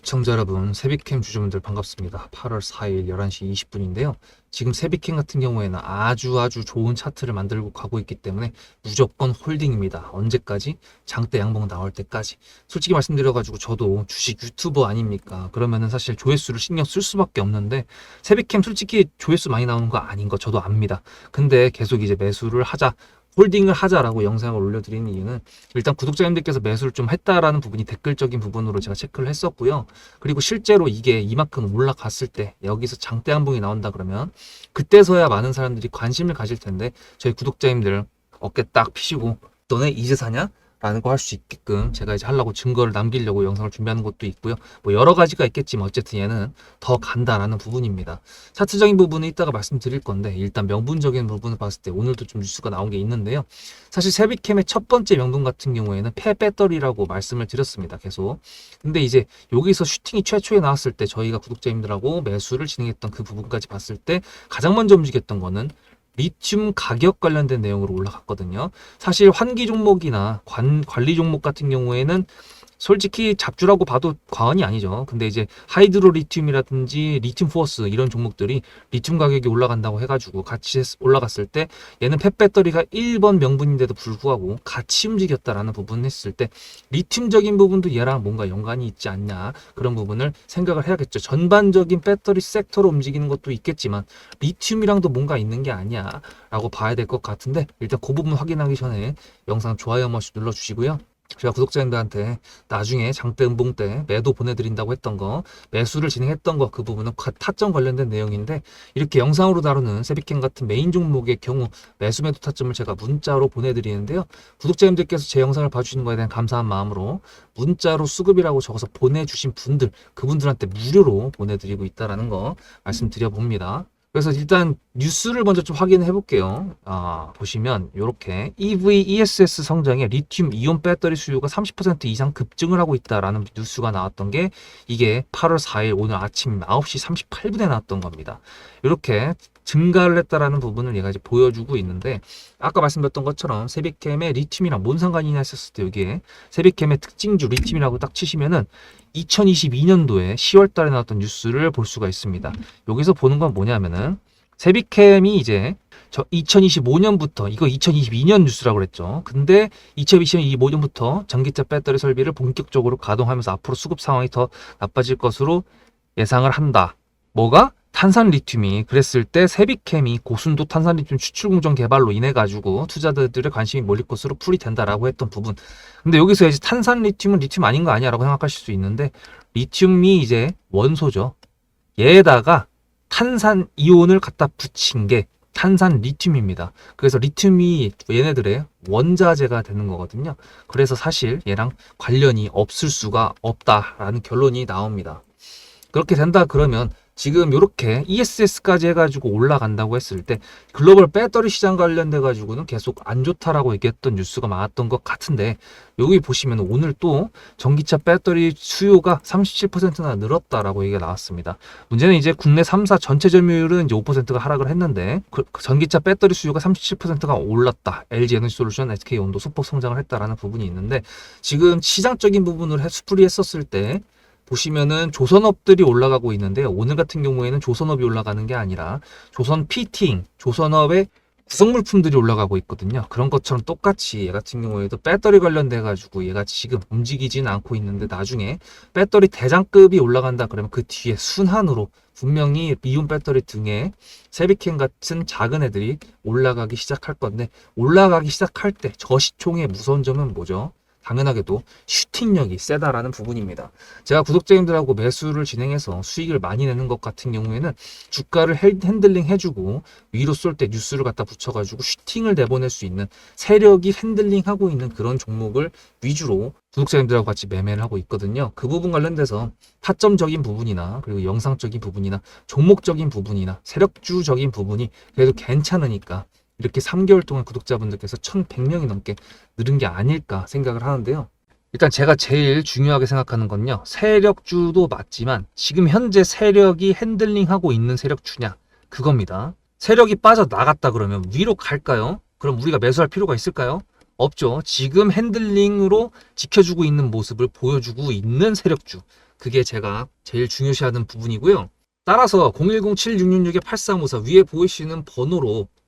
시청자 여러분, 세비캠 주주분들 반갑습니다. 8월 4일 11시 20분인데요. 지금 세비캠 같은 경우에는 아주 아주 좋은 차트를 만들고 가고 있기 때문에 무조건 홀딩입니다. 언제까지? 장대 양봉 나올 때까지. 솔직히 말씀드려가지고 저도 주식 유튜버 아닙니까? 그러면은 사실 조회수를 신경 쓸 수밖에 없는데 세비캠 솔직히 조회수 많이 나오는 거 아닌 거 저도 압니다. 근데 계속 이제 매수를 하자. 홀딩을 하자라고 영상을 올려드리는 이유는 일단 구독자님들께서 매수를 좀 했다라는 부분이 댓글적인 부분으로 제가 체크를 했었고요. 그리고 실제로 이게 이만큼 올라갔을 때 여기서 장대 한봉이 나온다 그러면 그때서야 많은 사람들이 관심을 가질 텐데 저희 구독자님들 어깨 딱 피시고 너네 이제 사냐? 라는 거 할 수 있게끔 제가 이제 하려고 증거를 남기려고 영상을 준비하는 것도 있고요. 뭐 여러 가지가 있겠지만 어쨌든 얘는 더 간다라는 부분입니다. 차트적인 부분은 이따가 말씀드릴 건데 일단 명분적인 부분을 봤을 때 오늘도 좀 뉴스가 나온 게 있는데요. 사실 세비캠의 첫 번째 명분 같은 경우에는 폐배터리라고 말씀을 드렸습니다. 계속. 근데 이제 여기서 슈팅이 최초에 나왔을 때 저희가 구독자님들하고 매수를 진행했던 그 부분까지 봤을 때 가장 먼저 움직였던 거는 리튬 가격 관련된 내용으로 올라갔거든요. 사실 환기 종목이나 관, 관리 종목 같은 경우에는 솔직히 잡주라고 봐도 과언이 아니죠. 근데 이제 하이드로 리튬이라든지 리튬 포어스 이런 종목들이 리튬 가격이 올라간다고 해가지고 같이 했- 올라갔을 때 얘는 펫배터리가 1번 명분인데도 불구하고 같이 움직였다라는 부분을 했을 때 리튬적인 부분도 얘랑 뭔가 연관이 있지 않냐 그런 부분을 생각을 해야겠죠. 전반적인 배터리 섹터로 움직이는 것도 있겠지만 리튬이랑도 뭔가 있는 게 아니야 라고 봐야 될 것 같은데 일단 그 부분 확인하기 전에 영상 좋아요 한 번씩 눌러주시고요. 제가 구독자님들한테 나중에 장대 음봉 때 매도 보내드린다고 했던 거 매수를 진행했던 거 그 부분은 가- 타점 관련된 내용인데 이렇게 영상으로 다루는 세비캠 같은 메인 종목의 경우 매수 매도 타점을 제가 문자로 보내드리는데요 구독자님들께서 제 영상을 봐주시는 거에 대한 감사한 마음으로 문자로 수급이라고 적어서 보내주신 분들 그분들한테 무료로 보내드리고 있다라는 거 말씀드려 봅니다. 그래서 일단 뉴스를 먼저 좀 확인해 볼게요. 아, 보시면 이렇게 EV ESS 성장에 리튬 이온 배터리 수요가 30% 이상 급증을 하고 있다라는 뉴스가 나왔던 게 이게 8월 4일 오늘 아침 9시 38분에 나왔던 겁니다. 이렇게 증가를 했다라는 부분을 얘가 이제 보여주고 있는데 아까 말씀드렸던 것처럼 세비캠의 리튬이랑 뭔 상관이냐 했었을 때 여기에 세비캠의 특징주 리튬이라고 딱 치시면은 2022년도에 10월 달에 나왔던 뉴스를 볼 수가 있습니다. 여기서 보는 건 뭐냐면은 세비캠이 이제 저 2025년부터 이거 2022년 뉴스라고 그랬죠. 근데 2025년부터 전기차 배터리 설비를 본격적으로 가동하면서 앞으로 수급 상황이 더 나빠질 것으로 예상을 한다. 뭐가? 탄산 리튬이 그랬을 때 세비캠이 고순도 탄산 리튬 추출 공정 개발로 인해 가지고 투자자들의 관심이 몰릴 것으로 풀이 된다라고 했던 부분. 근데 여기서 이제 탄산 리튬은 리튬 아닌 거 아니야라고 생각하실 수 있는데 리튬이 이제 원소죠. 얘에다가 탄산 이온을 갖다 붙인 게 탄산 리튬입니다. 그래서 리튬이 얘네들의 원자재가 되는 거거든요. 그래서 사실 얘랑 관련이 없을 수가 없다라는 결론이 나옵니다. 그렇게 된다 그러면 지금 이렇게 ESS까지 해가지고 올라간다고 했을 때 글로벌 배터리 시장 관련돼 가지고는 계속 안 좋다라고 얘기했던 뉴스가 많았던 것 같은데 여기 보시면 오늘 또 전기차 배터리 수요가 37%나 늘었다라고 얘기가 나왔습니다. 문제는 이제 국내 3사 전체 점유율은 이제 5%가 하락을 했는데 그 전기차 배터리 수요가 37%가 올랐다. LG 에너지 솔루션, SK 온도 소폭 성장을 했다라는 부분이 있는데 지금 시장적인 부분을 해- 수풀이 했었을 때 보시면은 조선업들이 올라가고 있는데요. 오늘 같은 경우에는 조선업이 올라가는 게 아니라 조선 피팅, 조선업의 구성물품들이 올라가고 있거든요. 그런 것처럼 똑같이 얘 같은 경우에도 배터리 관련돼 가지고 얘가 지금 움직이지는 않고 있는데 나중에 배터리 대장급이 올라간다 그러면 그 뒤에 순환으로 분명히 이온 배터리 등의 세비캠 같은 작은 애들이 올라가기 시작할 건데 올라가기 시작할 때 저시총의 무서운 점은 뭐죠? 당연하게도 슈팅력이 세다라는 부분입니다. 제가 구독자님들하고 매수를 진행해서 수익을 많이 내는 것 같은 경우에는 주가를 헬- 핸들링 해주고 위로 쏠 때 뉴스를 갖다 붙여가지고 슈팅을 내보낼 수 있는 세력이 핸들링하고 있는 그런 종목을 위주로 구독자님들하고 같이 매매를 하고 있거든요. 그 부분 관련돼서 타점적인 부분이나 그리고 영상적인 부분이나 종목적인 부분이나 세력주적인 부분이 그래도 괜찮으니까 이렇게 3개월 동안 구독자분들께서 1100명이 넘게 늘은 게 아닐까 생각을 하는데요. 일단 제가 제일 중요하게 생각하는 건요. 세력주도 맞지만 지금 현재 세력이 핸들링하고 있는 세력주냐 그겁니다. 세력이 빠져나갔다 그러면 위로 갈까요? 그럼 우리가 매수할 필요가 있을까요? 없죠. 지금 핸들링으로 지켜주고 있는 모습을 보여주고 있는 세력주. 그게 제가 제일 중요시하는 부분이고요. 따라서 010-7666-8354 위에 보이시는 번호로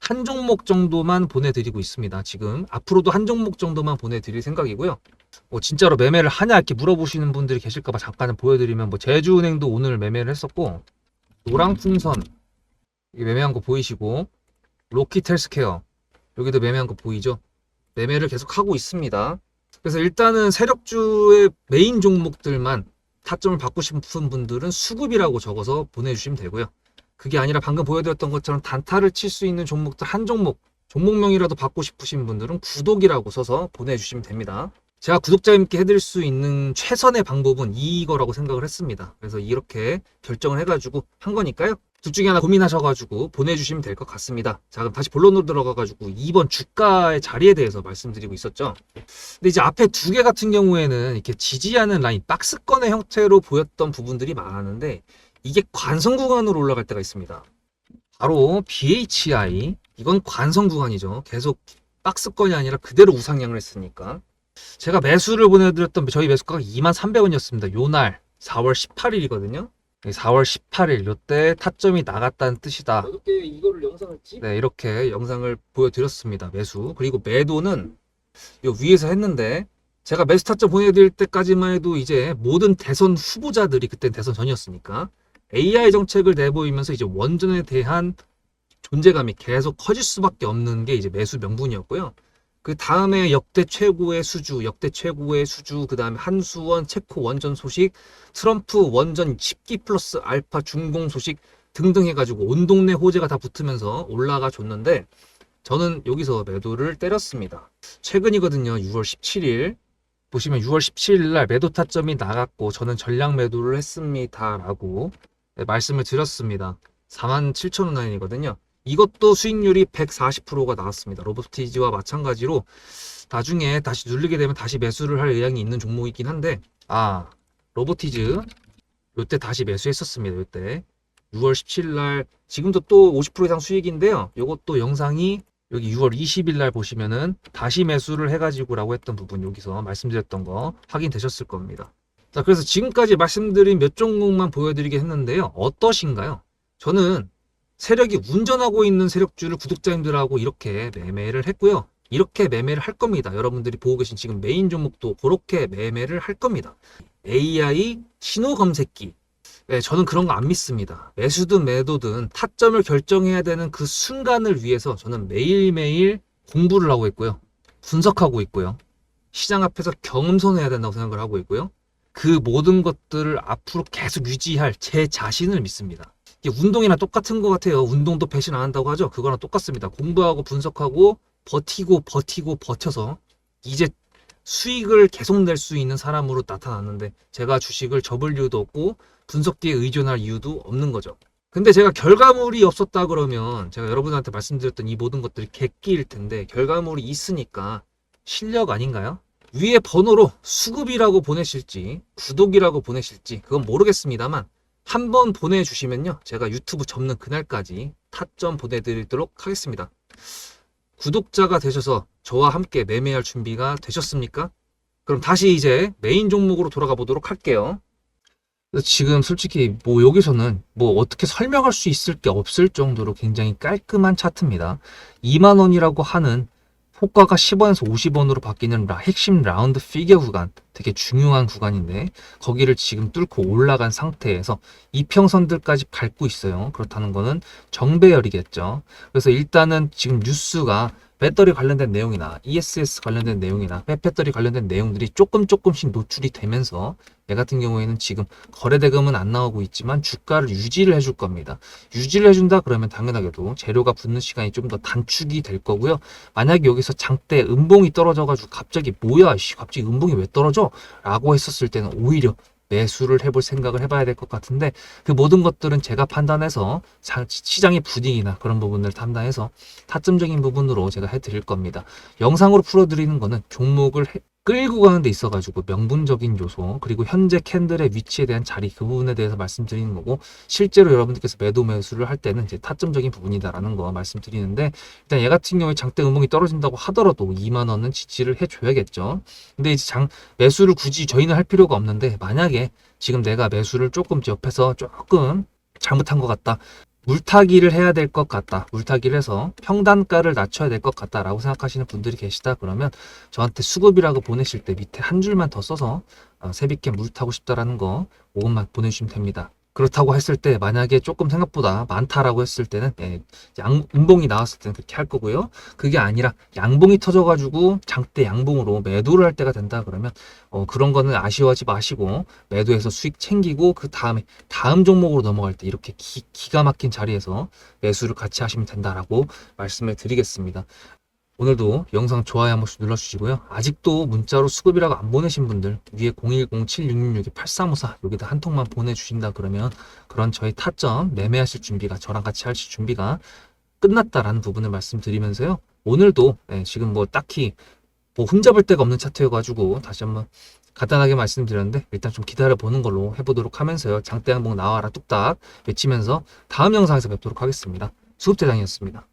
한 종목 정도만 보내드리고 있습니다. 지금 앞으로도 한 종목 정도만 보내드릴 생각이고요. 뭐 진짜로 매매를 하냐 이렇게 물어보시는 분들이 계실까봐 잠깐 보여드리면 뭐 제주은행도 오늘 매매를 했었고 노랑풍선 이 매매한 거 보이시고 로키텔스케어 여기도 매매한 거 보이죠? 매매를 계속 하고 있습니다. 그래서 일단은 세력주의 메인 종목들만 타점을 받고 싶은 분들은 수급이라고 적어서 보내주시면 되고요. 그게 아니라 방금 보여드렸던 것처럼 단타를 칠 수 있는 종목들 한 종목, 종목명이라도 받고 싶으신 분들은 구독이라고 써서 보내주시면 됩니다. 제가 구독자님께 해드릴 수 있는 최선의 방법은 이거라고 생각을 했습니다. 그래서 이렇게 결정을 해가지고 한 거니까요. 둘 중에 하나 고민하셔가지고 보내주시면 될 것 같습니다. 자, 그럼 다시 본론으로 들어가가지고 이번 주가의 자리에 대해서 말씀드리고 있었죠. 근데 이제 앞에 두 개 같은 경우에는 이렇게 지지하는 라인, 박스권의 형태로 보였던 부분들이 많았는데 이게 관성 구간으로 올라갈 때가 있습니다. 바로 BHI, 이건 관성 구간이죠. 계속 박스권이 아니라 그대로 우상향을 했으니까. 제가 매수를 보내드렸던 저희 매수가가 23,300원이었습니다. 요날 4월 18일이거든요. 4월 18일 요때 타점이 나갔다는 뜻이다. 어떻게 이거를 영상을 찍? 네, 이렇게 영상을 보여드렸습니다. 매수. 그리고 매도는 요 위에서 했는데 제가 매수 타점 보내드릴 때까지만 해도 이제 모든 대선 후보자들이 그때 대선 전이었으니까 AI 정책을 내보이면서 이제 원전에 대한 존재감이 계속 커질 수밖에 없는 게 이제 매수 명분이었고요. 그 다음에 역대 최고의 수주, 역대 최고의 수주, 그 다음에 한수원, 체코 원전 소식, 트럼프 원전 10기 플러스 알파 준공 소식 등등 해가지고 온 동네 호재가 다 붙으면서 올라가 줬는데 저는 여기서 매도를 때렸습니다. 최근이거든요. 6월 17일. 보시면 6월 17일 날 매도 타점이 나갔고 저는 전량 매도를 했습니다라고 네, 말씀을 드렸습니다. 47,000원 라인이거든요. 이것도 수익률이 140%가 나왔습니다. 로보티지와 마찬가지로 나중에 다시 누르게 되면 다시 매수를 할 의향이 있는 종목이긴 한데 아 로보티즈 요때 다시 매수했었습니다. 요때 6월 17일 날 지금도 또 50% 이상 수익인데요. 요것도 영상이 여기 6월 20일 날 보시면은 다시 매수를 해가지고라고 했던 부분 여기서 말씀드렸던 거 확인되셨을 겁니다. 자, 그래서 지금까지 말씀드린 몇 종목만 보여드리게 했는데요. 어떠신가요? 저는 세력이 운전하고 있는 세력주를 구독자님들하고 이렇게 매매를 했고요. 이렇게 매매를 할 겁니다. 여러분들이 보고 계신 지금 메인 종목도 그렇게 매매를 할 겁니다. AI 신호 검색기. 네, 저는 그런 거 안 믿습니다. 매수든 매도든 타점을 결정해야 되는 그 순간을 위해서 저는 매일매일 공부를 하고 있고요. 분석하고 있고요. 시장 앞에서 겸손해야 된다고 생각을 하고 있고요. 그 모든 것들을 앞으로 계속 유지할 제 자신을 믿습니다. 운동이나 똑같은 것 같아요. 운동도 배신 안 한다고 하죠. 그거랑 똑같습니다. 공부하고 분석하고 버티고 버티고 버텨서 이제 수익을 계속 낼 수 있는 사람으로 나타났는데 제가 주식을 접을 이유도 없고 분석기에 의존할 이유도 없는 거죠. 근데 제가 결과물이 없었다 그러면 제가 여러분한테 말씀드렸던 이 모든 것들이 객기일 텐데 결과물이 있으니까 실력 아닌가요? 위에 번호로 수급이라고 보내실지 구독이라고 보내실지 그건 모르겠습니다만 한 번 보내주시면요 제가 유튜브 접는 그날까지 타점 보내드리도록 하겠습니다. 구독자가 되셔서 저와 함께 매매할 준비가 되셨습니까? 그럼 다시 이제 메인 종목으로 돌아가 보도록 할게요. 지금 솔직히 뭐 여기서는 뭐 어떻게 설명할 수 있을 게 없을 정도로 굉장히 깔끔한 차트입니다. 2만 원이라고 하는 호가가 10원에서 50원으로 바뀌는 라- 핵심 라운드 피겨 구간 되게 중요한 구간인데 거기를 지금 뚫고 올라간 상태에서 이평선들까지 밟고 있어요. 그렇다는 거는 정배열이겠죠. 그래서 일단은 지금 뉴스가 배터리 관련된 내용이나 ESS 관련된 내용이나 배터리 관련된 내용들이 조금 조금씩 노출이 되면서 얘 같은 경우에는 지금 거래대금은 안 나오고 있지만 주가를 유지를 해줄 겁니다. 유지를 해준다 그러면 당연하게도 재료가 붙는 시간이 좀 더 단축이 될 거고요. 만약에 여기서 장대 음봉이 떨어져가지고 갑자기 뭐야, 씨, 갑자기 음봉이 왜 떨어져? 라고 했었을 때는 오히려 매수를 해볼 생각을 해봐야 될 것 같은데 그 모든 것들은 제가 판단해서 자- 시장의 분위기나 그런 부분을 판단해서 타점적인 부분으로 제가 해드릴 겁니다. 영상으로 풀어드리는 거는 종목을 해- 끌고 가는 데 있어가지고 명분적인 요소 그리고 현재 캔들의 위치에 대한 자리 그 부분에 대해서 말씀드리는 거고 실제로 여러분들께서 매도 매수를 할 때는 이제 타점적인 부분이다라는 거 말씀드리는데 일단 얘 같은 경우에 장대 음봉이 떨어진다고 하더라도 2만 원은 지지를 해줘야겠죠. 근데 이제 장 매수를 굳이 저희는 할 필요가 없는데 만약에 지금 내가 매수를 조금 옆에서 조금 잘못한 것 같다. 물타기를 해야 될 것 같다. 물타기를 해서 평단가를 낮춰야 될 것 같다라고 생각하시는 분들이 계시다 그러면 저한테 수급이라고 보내실 때 밑에 한 줄만 더 써서 어, 세비캠 물 타고 싶다라는 거 5분만 보내주시면 됩니다. 그렇다고 했을 때 만약에 조금 생각보다 많다라고 했을 때는 예, 양 음봉이 나왔을 때는 그렇게 할 거고요. 그게 아니라 양봉이 터져가지고 장대 양봉으로 매도를 할 때가 된다 그러면 어, 그런 거는 아쉬워하지 마시고 매도해서 수익 챙기고 그 다음에 다음 종목으로 넘어갈 때 이렇게 기, 기가 막힌 자리에서 매수를 같이 하시면 된다라고 말씀을 드리겠습니다. 오늘도 영상 좋아요 한 번씩 눌러주시고요. 아직도 문자로 수급이라고 안 보내신 분들 위에 010-7666-8354 여기다 한 통만 보내주신다 그러면 그런 저희 타점 매매하실 준비가 저랑 같이 하실 준비가 끝났다라는 부분을 말씀드리면서요. 오늘도 예, 지금 뭐 딱히 뭐 흠잡을 데가 없는 차트여가지고 다시 한번 간단하게 말씀드렸는데 일단 좀 기다려 보는 걸로 해보도록 하면서요. 장대 항목 나와라 뚝딱 외치면서 다음 영상에서 뵙도록 하겠습니다. 수급대장이었습니다.